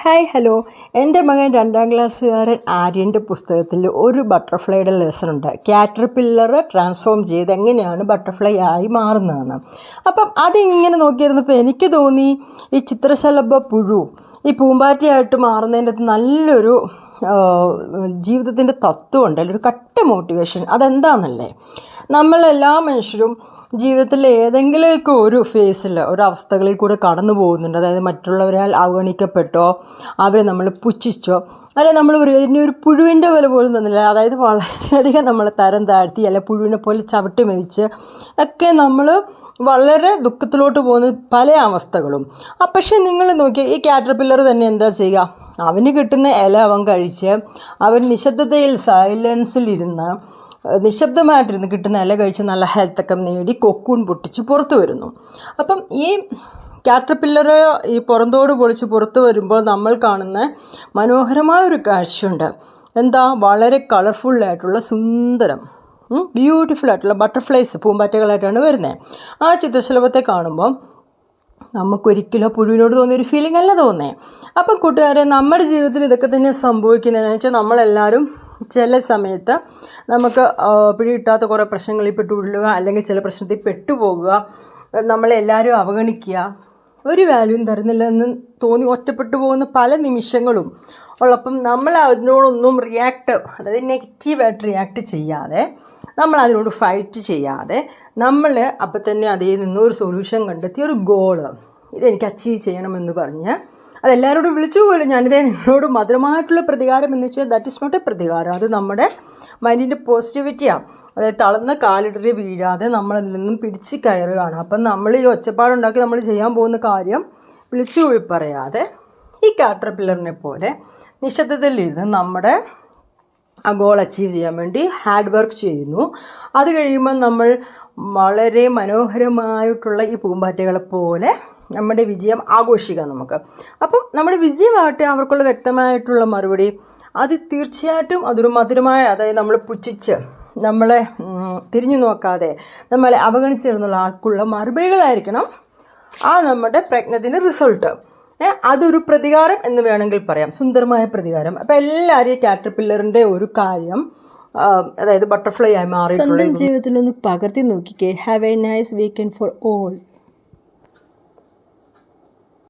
Hi hello. എന്റെ മകൻ രണ്ടാം ക്ലാസ്സുകാരൻ ആര്യന്റെ പുസ്തകത്തിൽ ഒരു ബട്ടർഫ്ലൈയുടെ ലെസൺ ഉണ്ട്. ക്യാറ്റർപില്ലർ ട്രാൻസ്ഫോം ചെയ്ത് എങ്ങനെയാണ് ബട്ടർഫ്ലൈ ആയി മാറുന്നതെന്ന്. അപ്പം അതിങ്ങനെ നോക്കിയിരുന്നപ്പോൾ എനിക്ക് തോന്നി ഈ ചിത്രശലഭ പുഴു ഈ പൂമ്പാറ്റയായിട്ട് മാറുന്നതിന്റെ നല്ലൊരു ജീവിതത്തിന്റെ തത്വമുണ്ട് ഒരു കട്ട മോട്ടിവേഷൻ അതെന്താണെന്നല്ലേ നമ്മളെല്ലാ മനുഷ്യരും ജീവിതത്തിൽ ഏതെങ്കിലുമൊക്കെ ഒരു ഫേസിൽ ഒരു അവസ്ഥകളിൽ കൂടെ കടന്നു പോകുന്നുണ്ട്. അതായത് മറ്റുള്ളവരാൽ അവഗണിക്കപ്പെട്ടോ അവരെ നമ്മൾ പുച്ഛിച്ചോ അല്ലെ നമ്മൾ ഒരു ഇനി ഒരു പുഴുവിന്റെ വില പോലും തന്നില്ല. അതായത് വളരെയധികം നമ്മളെ തരം താഴ്ത്തി അല്ലെ പുഴുവിനെ പോലെ ചവിട്ടി മെതിച്ച് ഒക്കെ നമ്മൾ വളരെ ദുഃഖത്തിലോട്ട് പോകുന്ന പല അവസ്ഥകളും. ആ പക്ഷേ നിങ്ങൾ നോക്കിയാൽ ഈ കാറ്റർപില്ലർ തന്നെ എന്താ ചെയ്യുക? അവന് കിട്ടുന്ന ഇല അവൻ കഴിച്ച് അവൻ നിശബ്ദതയിൽ സൈലൻസിലിരുന്ന് നിശബ്ദമായിട്ടിരുന്ന് കിട്ടുന്ന ഇല കഴിച്ച് നല്ല ഹെൽത്തൊക്കെ നേടി കൊക്കൂൺ പൊട്ടിച്ച് പുറത്തു വരുന്നു. അപ്പം ഈ കാറ്റർപില്ലർ ഈ പുറന്തോട് പൊളിച്ച് പുറത്തു വരുമ്പോൾ നമ്മൾ കാണുന്ന മനോഹരമായ ഒരു കാഴ്ചയുണ്ട്. എന്താ? വളരെ കളർഫുള്ളായിട്ടുള്ള സുന്ദരം. ബ്യൂട്ടിഫുൾ ആയിട്ടുള്ള ബട്ടർഫ്ലൈസ് പൂമ്പാറ്റകളായിട്ടാണ് വരുന്നത് ആ ചിത്രശലഭത്തെ കാണുമ്പോൾ നമുക്കൊരിക്കലും പുഴുവിനോട് തോന്നിയൊരു ഫീലിംഗ് അല്ല തോന്നേ. അപ്പം കൂട്ടുകാരെ നമ്മുടെ ജീവിതത്തിൽ ഇതൊക്കെ തന്നെ സംഭവിക്കുന്നതെന്ന് വെച്ചാൽ നമ്മളെല്ലാവരും ചില സമയത്ത് നമുക്ക് പിടികിട്ടാത്ത കുറേ പ്രശ്നങ്ങളിൽ പെട്ടുവിടുക അല്ലെങ്കിൽ ചില പ്രശ്നത്തിൽ പെട്ടുപോകുക നമ്മളെല്ലാവരും അവഗണിക്കുക ഒരു വാല്യൂം തരുന്നില്ലെന്ന് തോന്നി ഒറ്റപ്പെട്ടു പോകുന്ന പല നിമിഷങ്ങളും ഉള്ളപ്പം നമ്മൾ അതിനോടൊന്നും റിയാക്ട് അതായത് നെഗറ്റീവായിട്ട് റിയാക്ട് ചെയ്യാതെ നമ്മൾ അതിനോട് ഫൈറ്റ് ചെയ്യാതെ നമ്മൾ അപ്പം തന്നെ അതിൽ നിന്ന് ഒരു സൊല്യൂഷൻ കണ്ടെത്തി ഒരു ഗോൾ ഇതെനിക്ക് അച്ചീവ് ചെയ്യണമെന്ന് പറഞ്ഞ് അതെല്ലാവരോടും വിളിച്ചു പോലും ഞാനിതേ നിങ്ങളോട് മധുരമായിട്ടുള്ള പ്രതികാരം എന്ന് വെച്ചാൽ ദാറ്റ് ഇസ് നോട്ട് എ പ്രതികാരം. അത് നമ്മുടെ മൈൻഡിന്റെ പോസിറ്റിവിറ്റിയാണ് അതായത് തളർന്ന കാലിടറി വീഴാതെ നമ്മളതിൽ നിന്നും പിടിച്ച് കയറുകയാണ്. അപ്പം നമ്മൾ ഈ ഒച്ചപ്പാടുണ്ടാക്കി നമ്മൾ ചെയ്യാൻ പോകുന്ന കാര്യം വിളിച്ചു പറയാതെ ഈ കാറ്റർപില്ലറിനെ പോലെ നിശബ്ദതയിലിരുന്ന് നമ്മുടെ ആ ഗോൾ അച്ചീവ് ചെയ്യാൻ വേണ്ടി ഹാർഡ് വർക്ക് ചെയ്യുന്നു. അത് കഴിയുമ്പോൾ നമ്മൾ വളരെ മനോഹരമായിട്ടുള്ള ഈ പൂമ്പാറ്റകളെ പോലെ നമ്മുടെ വിജയം ആഘോഷിക്കാം നമുക്ക്. അപ്പം നമ്മുടെ വിജയമാകട്ടെ അവർക്കുള്ള വ്യക്തമായിട്ടുള്ള മറുപടി. അത് തീർച്ചയായിട്ടും അതൊരു മധുരമായ അതായത് നമ്മൾ പുച്ഛിച്ച് നമ്മളെ തിരിഞ്ഞു നോക്കാതെ നമ്മളെ അവഗണിച്ചിരുന്നുള്ള ആൾക്കുള്ള മറുപടികളായിരിക്കണം ആ നമ്മുടെ പ്രയത്നത്തിന്റെ റിസൾട്ട്. അതൊരു പ്രതികാരം എന്ന് വേണമെങ്കിൽ പറയാം. സുന്ദരമായ പ്രതികാരം. അപ്പോൾ എല്ലാവരും ഈ കാറ്റർപില്ലറിന്റെ ഒരു കാര്യം അതായത് ബട്ടർഫ്ലൈ ആയി മാറി ജീവിതത്തിൽ ഒന്ന് പകർത്തി നോക്കിക്കേ. Have a nice weekend for all